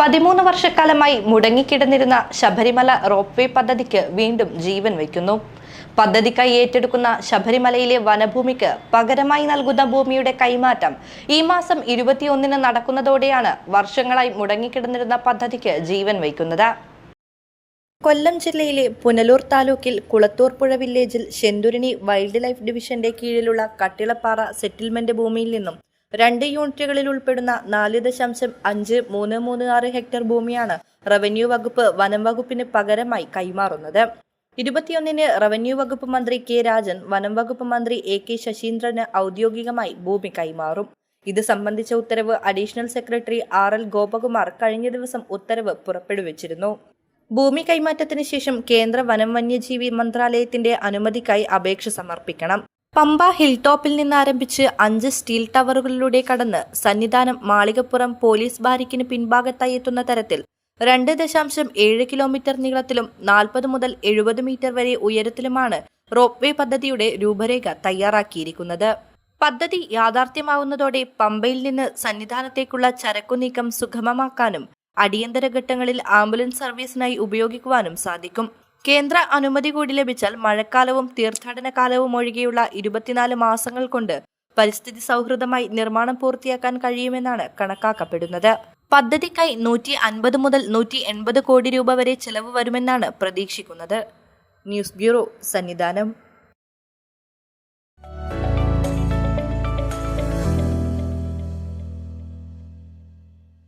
പതിമൂന്ന് വർഷക്കാലമായി മുടങ്ങിക്കിടന്നിരുന്ന Sabarimala rope way പദ്ധതിക്ക് വീണ്ടും ജീവൻ വയ്ക്കുന്നു. പദ്ധതിക്കായി ഏറ്റെടുക്കുന്ന ശബരിമലയിലെ വനഭൂമിക്ക് പകരമായി നൽകുന്ന ഭൂമിയുടെ കൈമാറ്റം ഈ മാസം ഇരുപത്തിയൊന്നിന് നടക്കുന്നതോടെയാണ് വർഷങ്ങളായി മുടങ്ങിക്കിടന്നിരുന്ന പദ്ധതിക്ക് ജീവൻ വയ്ക്കുന്നത്. കൊല്ലം ജില്ലയിലെ പുനലൂർ താലൂക്കിൽ കുളത്തൂർ പുഴ വില്ലേജിൽ ശെന്തുരിണി വൈൽഡ് ലൈഫ് ഡിവിഷന്റെ കീഴിലുള്ള കട്ടിളപ്പാറ സെറ്റിൽമെന്റ് ഭൂമിയിൽ നിന്നും രണ്ട് യൂണിറ്റുകളിൽ ഉൾപ്പെടുന്ന നാല് ദശാംശം അഞ്ച് മൂന്ന് മൂന്ന് ആറ് ഹെക്ടർ ഭൂമിയാണ് റവന്യൂ വകുപ്പ് വനം വകുപ്പിന് പകരമായി കൈമാറുന്നത്. ഇരുപത്തിയൊന്നിന് റവന്യൂ വകുപ്പ് മന്ത്രി കെ രാജൻ വനം വകുപ്പ് മന്ത്രി എ കെ ശശീന്ദ്രന് ഔദ്യോഗികമായി ഭൂമി കൈമാറും. ഇത് സംബന്ധിച്ച ഉത്തരവ് additional secretary R L Gopakumar കഴിഞ്ഞ ദിവസം ഉത്തരവ് പുറപ്പെടുവിച്ചിരുന്നു. ഭൂമി കൈമാറ്റത്തിന് ശേഷം കേന്ദ്ര വനം വന്യജീവി മന്ത്രാലയത്തിന്റെ അനുമതിക്കായി അപേക്ഷ സമർപ്പിക്കണം. പമ്പ ഹിൽ ടോപ്പിൽ നിന്ന് ആരംഭിച്ച് അഞ്ച് സ്റ്റീൽ ടവറുകളിലൂടെ കടന്ന് സന്നിധാനം മാളികപ്പുറം പോലീസ് ബാരിക്കിന് പിൻഭാഗത്തായി എത്തുന്ന തരത്തിൽ രണ്ട് ദശാംശം ഏഴ് കിലോമീറ്റർ നീളത്തിലും നാൽപ്പത് മുതൽ എഴുപത് മീറ്റർ വരെ ഉയരത്തിലുമാണ് റോപ്പ് വേ പദ്ധതിയുടെ രൂപരേഖ തയ്യാറാക്കിയിരിക്കുന്നത്. പദ്ധതി യാഥാർത്ഥ്യമാവുന്നതോടെ പമ്പയിൽ നിന്ന് സന്നിധാനത്തേക്കുള്ള ചരക്കുനീക്കം സുഗമമാക്കാനും അടിയന്തര ഘട്ടങ്ങളിൽ ആംബുലൻസ് സർവീസിനായി ഉപയോഗിക്കുവാനും സാധിക്കും. കേന്ദ്ര അനുമതി കൂടി ലഭിച്ചാൽ മഴക്കാലവും തീർത്ഥാടന കാലവും ഒഴികെയുള്ള ഇരുപത്തിനാല് മാസങ്ങൾ കൊണ്ട് പരിസ്ഥിതി സൗഹൃദമായി നിർമ്മാണം പൂർത്തിയാക്കാൻ കഴിയുമെന്നാണ് കണക്കാക്കപ്പെടുന്നത്. പദ്ധതിക്കായി നൂറ്റി അൻപത് മുതൽ നൂറ്റി എൺപത് കോടി രൂപ വരെ ചെലവ് വരുമെന്നാണ് പ്രതീക്ഷിക്കുന്നത്. News bureau Sannidhanam.